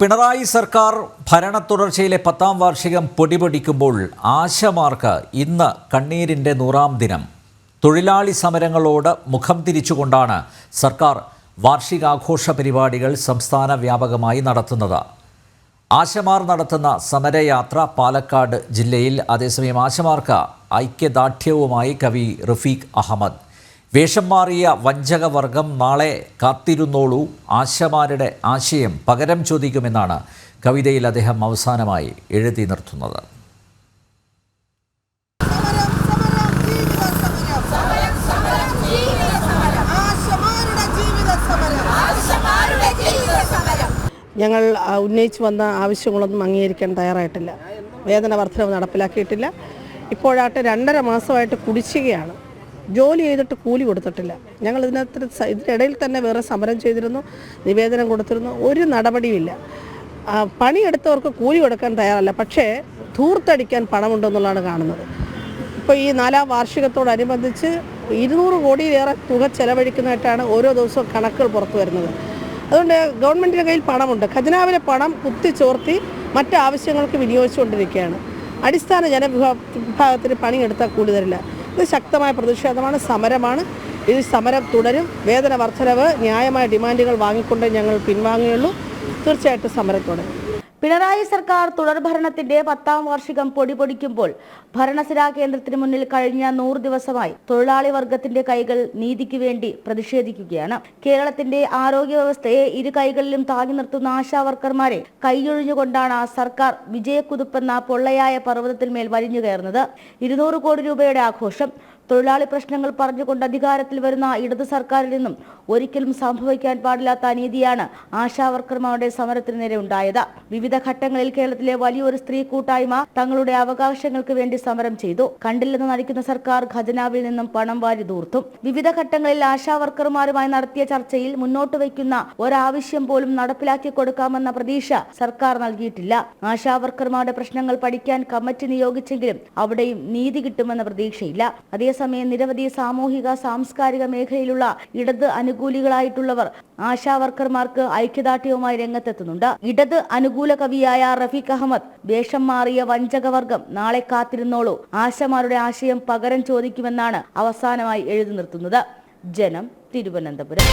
പിണറായി സർക്കാർ ഭരണ തുടർച്ചയിലെ പത്താം വാർഷികം പൊടിപൊടിക്കുമ്പോൾ ആശമാർക്ക് ഇന്ന് കണ്ണീരിന്റെ നൂറാം ദിനം. തൊഴിലാളി സമരങ്ങളോട് മുഖം തിരിച്ചുകൊണ്ടാണ് സർക്കാർ വാർഷികാഘോഷ പരിപാടികൾ സംസ്ഥാന വ്യാപകമായി നടത്തുന്നത്. ആശമാർ നടത്തുന്ന സമരയാത്ര പാലക്കാട് ജില്ലയിൽ. അതേസമയം ആശമാർക്ക് ഐക്യദാർഢ്യവുമായി കവി റഫീഖ് അഹമ്മദ്. വേഷം മാറിയ വഞ്ചകവർഗം നാളെ കാത്തിരുന്നോളൂ. ആശമാരുടെ ആശയം പകരം ചോദിക്കുമെന്നാണ് കവിതയിൽ അദ്ദേഹം അവസാനമായി എഴുതി നിർത്തുന്നത്. ഞങ്ങൾ ഉന്നയിച്ചു വന്ന ആവശ്യങ്ങളൊന്നും അംഗീകരിക്കാൻ തയ്യാറായിട്ടില്ല. വേതന വർധനവ് നടപ്പിലാക്കിയിട്ടില്ല. ഇപ്പോഴായിട്ട് രണ്ടര മാസമായിട്ട് കുടിശ്ശികയാണ്. ജോലി ചെയ്തിട്ട് കൂലി കൊടുത്തിട്ടില്ല. ഞങ്ങൾ ഇതിനകത്ത് ഇതിനിടയിൽ തന്നെ വേറെ സമരം ചെയ്തിരുന്നു നിവേദനം കൊടുത്തിരുന്നു ഒരു നടപടിയുമില്ല. പണിയെടുത്തവർക്ക് കൂലി കൊടുക്കാൻ തയ്യാറല്ല പക്ഷേ ധൂർത്തടിക്കാൻ പണമുണ്ടെന്നുള്ളതാണ് കാണുന്നത്. ഇപ്പോൾ ഈ നാലാം വാർഷികത്തോടനുബന്ധിച്ച് ഇരുന്നൂറ് കോടിയിലേറെ തുക ചെലവഴിക്കുന്നതായിട്ടാണ് ഓരോ ദിവസവും കണക്കുകൾ പുറത്തു വരുന്നത്. അതുകൊണ്ട് ഗവൺമെന്റിന്റെ കയ്യിൽ പണമുണ്ട്. ഖജനാവിലെ പണം കുത്തിച്ചോർത്തി മറ്റ് ആവശ്യങ്ങൾക്ക് വിനിയോഗിച്ചുകൊണ്ടിരിക്കുകയാണ്. അടിസ്ഥാന ജനവിഭാഗത്തിന് വിഭാഗത്തിന് പണിയെടുത്താൽ കൂടി തരില്ല. ഇത് ശക്തമായ പ്രതിഷേധമാണ് സമരമാണ്. ഇത് സമരം തുടരും. വേതന വർധനവ് ന്യായമായ ഡിമാൻഡുകൾ വാങ്ങിക്കൊണ്ടേ ഞങ്ങൾ പിൻവാങ്ങുകയുള്ളൂ. തീർച്ചയായിട്ടും സമരം തുടരും പിണറായി സർക്കാർ തുടർഭരണത്തിന്റെ പത്താം വാർഷികം പൊടിപൊടിക്കുമ്പോൾ ഭരണസിരാ കേന്ദ്രത്തിന് മുന്നിൽ കഴിഞ്ഞ നൂറ് ദിവസമായി തൊഴിലാളി വർഗത്തിന്റെ കൈകൾ നീതിക്ക് വേണ്ടി പ്രതിഷേധിക്കുകയാണ്. കേരളത്തിന്റെ ആരോഗ്യ വ്യവസ്ഥയെ ഇരു കൈകളിലും താങ്ങി നിർത്തുന്ന ആശാവർക്കർമാരെ കൈയൊഴിഞ്ഞുകൊണ്ടാണ് സർക്കാർ വിജയക്കുതുപ്പെന്ന പൊള്ളയായ പർവതത്തിന്മേൽ വലിഞ്ഞു കയറുന്നത് ഇരുന്നൂറ് കോടി രൂപയുടെ ആഘോഷം തൊഴിലാളി പ്രശ്നങ്ങൾ പറഞ്ഞുകൊണ്ട് അധികാരത്തിൽ വരുന്ന ഇടതു സർക്കാരിൽ നിന്നും ഒരിക്കലും സംഭവിക്കാൻ പാടില്ലാത്ത അനീതിയാണ് ആശാവർക്കർമാരുടെ സമരത്തിന് നേരെ ഉണ്ടായത്. വിവിധ ഘട്ടങ്ങളിൽ കേരളത്തിലെ വലിയൊരു സ്ത്രീ കൂട്ടായ്മ തങ്ങളുടെ അവകാശങ്ങൾക്ക് വേണ്ടി സമരം ചെയ്തു. കണ്ടില്ലെന്ന് നടിക്കുന്ന സർക്കാർ ഖജനാവിൽ നിന്നും പണം വാരി ദൂർത്തും. വിവിധ ഘട്ടങ്ങളിൽ ആശാവർക്കർമാരുമായി നടത്തിയ ചർച്ചയിൽ മുന്നോട്ട് വയ്ക്കുന്ന ഒരാവശ്യം പോലും നടപ്പിലാക്കി കൊടുക്കാമെന്ന പ്രതീക്ഷ സർക്കാർ നൽകിയിട്ടില്ല. ആശാവർക്കർമാരുടെ പ്രശ്നങ്ങൾ പഠിക്കാൻ കമ്മിറ്റി നിയോഗിച്ചെങ്കിലും അവിടെയും നീതി കിട്ടുമെന്ന പ്രതീക്ഷയില്ല. അതേസമയം നിരവധി സാമൂഹിക സാംസ്കാരിക മേഖലയിലുള്ള ഇടത് അനുകൂലികളായിട്ടുള്ളവർ ആശാവർക്കർമാർക്ക് ഐക്യദാർഢ്യവുമായി രംഗത്തെത്തുന്നുണ്ട്. ഇടത് അനുകൂല കവിയായ റഫീഖ് അഹമ്മദ് വേഷം മാറിയ വഞ്ചകവർഗം നാളെ കാത്തിരുന്നോളൂ. ആശമാരുടെ ആശയം പകരം ചോദിക്കുമെന്നാണ് അവസാനമായി എഴുതി നിർത്തുന്നത്. ജനം തിരുവനന്തപുരം.